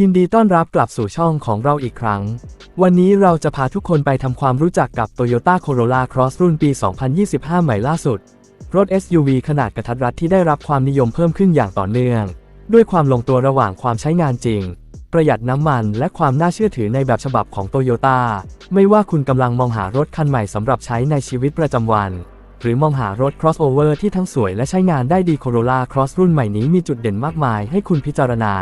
ยินดีต้อนรับกลับสู่ช่องของเราอีกครั้ง วันนี้เราจะพาทุกคนไปทำความรู้จักกับ Toyota Corolla Cross รุ่นปี 2025 ใหม่ล่าสุด รถ SUV ขนาดกระทัดรัดที่ได้รับความนิยมเพิ่มขึ้นอย่างต่อเนื่อง ด้วยความลงตัวระหว่างความใช้งานจริง ประหยัดน้ำมันและความน่าเชื่อถือในแบบฉบับของ Toyota ไม่ว่าคุณกำลังมองหารถคันใหม่สำหรับใช้ในชีวิตประจำวัน หรือมองหารถ crossover ที่ทั้งสวยและใช้งานได้ดี Corolla Cross รุ่นใหม่นี้มีจุดเด่นมากมายให้คุณพิจารณา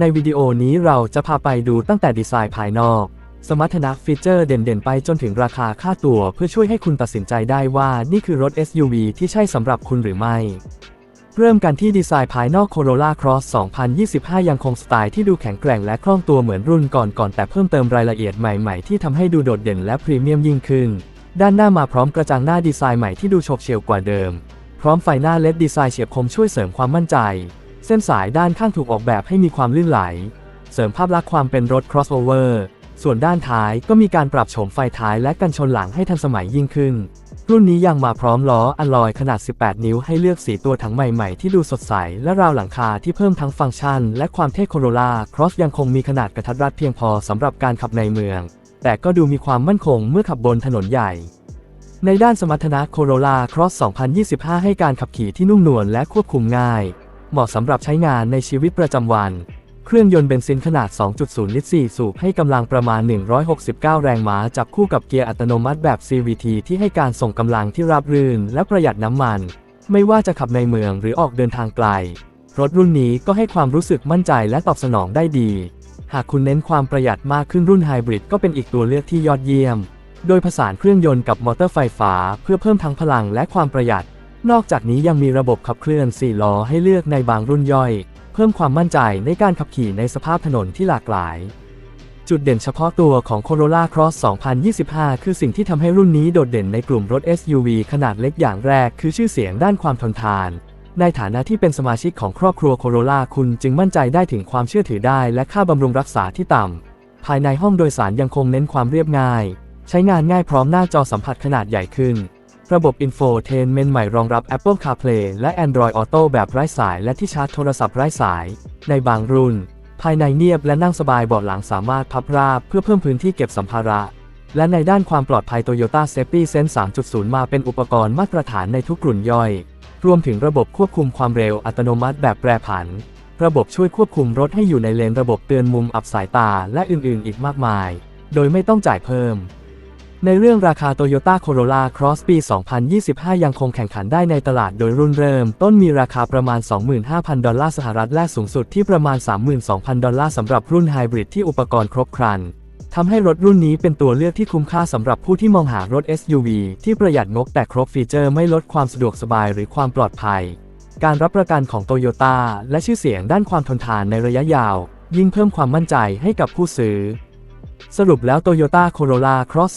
ในวิดีโอนี้เราจะพาไปดูตั้งแต่ดีไซน์ภายนอก สมรรถนะฟีเจอร์เด่นๆ ไปจนถึงราคาค่าตัวเพื่อช่วยให้คุณตัดสินใจได้ว่านี่คือรถ SUV ที่ใช่สำหรับคุณหรือไม่ เริ่มกันที่ดีไซน์ภายนอก Corolla Cross 2025 ยังคงสไตล์ที่ดูแข็งแกร่งและคล่องตัวเหมือนรุ่นก่อนๆแต่เพิ่มเติมรายละเอียดใหม่ๆ ที่ทำให้ดูโดดเด่นและพรีเมียมยิ่งขึ้น ด้านหน้ามาพร้อมกระจังหน้าดีไซน์ใหม่ที่ดูโฉบเฉี่ยวกว่าเดิม พร้อมไฟหน้าเลดดีไซน์เฉียบคมช่วยเสริมความมั่นใจ เส้นสายด้านข้างถูกออกแบบให้มีความลื่นไหล เสริมภาพลักษณ์ความเป็นรถ crossover ส่วนด้านท้ายก็มีการปรับโฉมไฟท้ายและกันชนหลังให้ทันสมัยยิ่งขึ้น รุ่นนี้ยังมาพร้อมล้ออลลอยขนาด 18 นิ้วให้เลือกสีตัวถังใหม่ๆ ที่ดูสดใส และราวหลังคาที่เพิ่มทั้งฟังก์ชัน และความเท่โคโรล่าครอสยังคงมีขนาดกระทัดรัดเพียงพอสำหรับการขับในเมือง แต่ก็ดูมีความมั่นคงเมื่อขับบนถนนใหญ่ ในด้านสมรรถนะ Corolla Cross 2025 ให้การขับขี่ที่นุ่มนวลและควบคุมง่าย เหมาะสำหรับใช้งานในชีวิตประจำวัน เครื่องยนต์เบนซินขนาด 2.0 ลิตร 4 สูบให้กำลังประมาณ 169 แรงม้า จับคู่กับเกียร์อัตโนมัติแบบ CVT ที่ให้การส่งกำลังที่ราบรื่น และประหยัดน้ำมัน ไม่ว่าจะขับในเมืองหรือออกเดินทางไกล รถรุ่นนี้ก็ให้ความรู้สึกมั่นใจและตอบสนองได้ดี หากคุณเน้นความประหยัดมากขึ้นรุ่นไฮบริดก็เป็นอีกตัวเลือกที่ยอดเยี่ยม โดยผสานเครื่องยนต์กับมอเตอร์ไฟฟ้า เพื่อเพิ่มทั้งพลังและความประหยัด นอกจากนี้ยังมีระบบขับเคลื่อน 4 ล้อให้เลือกในบางรุ่นย่อย เพิ่มความมั่นใจในการขับขี่ในสภาพถนนที่หลากหลาย จุดเด่นเฉพาะตัวของ Corolla Cross 2025 คือสิ่งที่ทำให้รุ่นนี้โดดเด่นในกลุ่มรถ SUV ขนาดเล็กอย่างแรก คือชื่อเสียงด้านความทนทาน ในฐานะที่เป็นสมาชิกของครอบครัว Corolla คุณจึงมั่นใจได้ถึงความเชื่อถือได้ และค่าบำรุงรักษาที่ต่ำภายในห้องโดยสารยังคงเน้นความเรียบง่าย ใช้งานง่ายพร้อมหน้าจอสัมผัสขนาดใหญ่ขึ้น ระบบ Infotainment ใหม่รองรับ Apple CarPlay และ Android Auto แบบไร้สาย และที่ชาร์จโทรศัพท์ไร้สาย ในบางรุ่น ภายในเนียบและนั่งสบายเบาะหลังสามารถพับราบเพื่อเพิ่มพื้นที่เก็บสัมภาระ และในด้านความปลอดภัย Toyota Safety Sense 3.0 มาเป็นอุปกรณ์มาตรฐานในทุกกลุ่นย่อย รวมถึงระบบควบคุมความเร็วอัตโนมัติแบบแปรผัน ระบบช่วยควบคุมรถให้อยู่ในเลนระบบเตือนมุมอับสายตาและอื่นๆ อีกมากมาย โดยไม่ต้องจ่ายเพิ่ม ในเรื่องราคา Toyota Corolla Cross ปี 2025 ยังคงแข่งขันได้ในตลาดโดยรุ่นเริ่ม ต้นมีราคาประมาณ 25,000 ดอลลาร์สหรัฐและสูงสุดที่ประมาณ 32,000 ดอลลาร์สำหรับรุ่นไฮบริดที่อุปกรณ์ครบครันทำให้รถรุ่นนี้เป็นตัวเลือกที่คุ้มค่าสำหรับผู้ที่มองหารถ SUV ที่ประหยัดงบแต่ครบฟีเจอร์ไม่ลดความสะดวกสบายหรือความปลอดภัย การรับประกันของ Toyota และชื่อเสียงด้านความทนทานในระยะยาว ยิ่งเพิ่มความมั่นใจให้กับผู้ซื้อ สรุปแล้ว Toyota Corolla Cross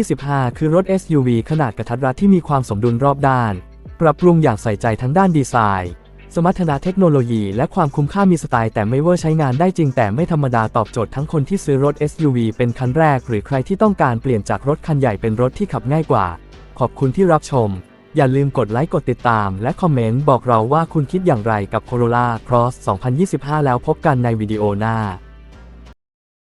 2025 คือรถ SUV ขนาดกระทัดรัดที่มีความสมดุลรอบด้าน ปรับปรุงอย่างใส่ใจทั้งด้านดีไซน์ สมรรถนะเทคโนโลยีและความคุ้มค่ามีสไตล์แต่ไม่เวอร์ใช้งานได้จริงแต่ไม่ธรรมดาตอบโจทย์ทั้งคนที่ซื้อรถ SUV เป็นคันแรก หรือใครที่ต้องการเปลี่ยนจากรถคันใหญ่เป็นรถที่ขับง่ายกว่า ขอบคุณที่รับชม อย่าลืมกดไลค์กดติดตาม และคอมเมนต์บอกเราว่าคุณคิดอย่างไรกับ Corolla Cross 2025 แล้วพบกันในวิดีโอหน้า